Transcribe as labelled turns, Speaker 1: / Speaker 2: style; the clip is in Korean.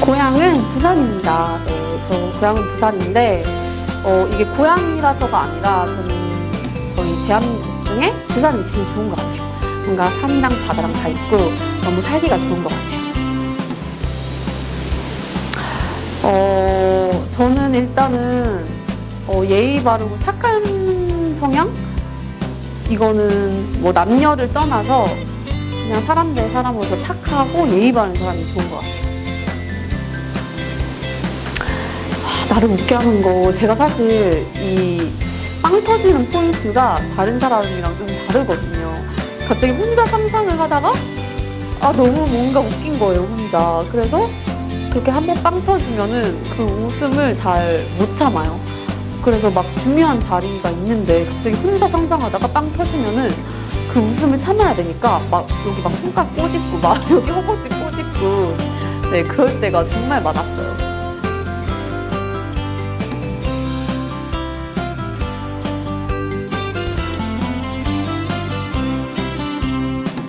Speaker 1: 고향은 부산입니다. 네, 저 고향은 부산인데 어, 이게 고향이라서가 아니라 저는 저희 대한민국 중에 부산이 제일 좋은 것 같아요. 뭔가 산이랑 바다랑 다 있고 너무 살기가 좋은 것 같아요. 어, 저는 일단은 어, 예의 바르고 착한 성향? 이거는 뭐 남녀를 떠나서 그냥 사람 대 사람으로서 착하고 예의 바른 사람이 좋은 것 같아요. 나를 웃게 하는 거 제가 사실 이 빵 터지는 포인트가 다른 사람이랑 좀 다르거든요. 갑자기 혼자 상상을 하다가 아 너무 뭔가 웃긴 거예요 혼자. 그래서 그렇게 한 번 빵 터지면은 그 웃음을 잘 못 참아요. 그래서 막 중요한 자리가 있는데 갑자기 혼자 상상하다가 빵 터지면은 그 웃음을 참아야 되니까 막 여기 막 손가락 꼬집고 막 여기 허벅지 꼬집고 네 그럴 때가 정말 많았어요.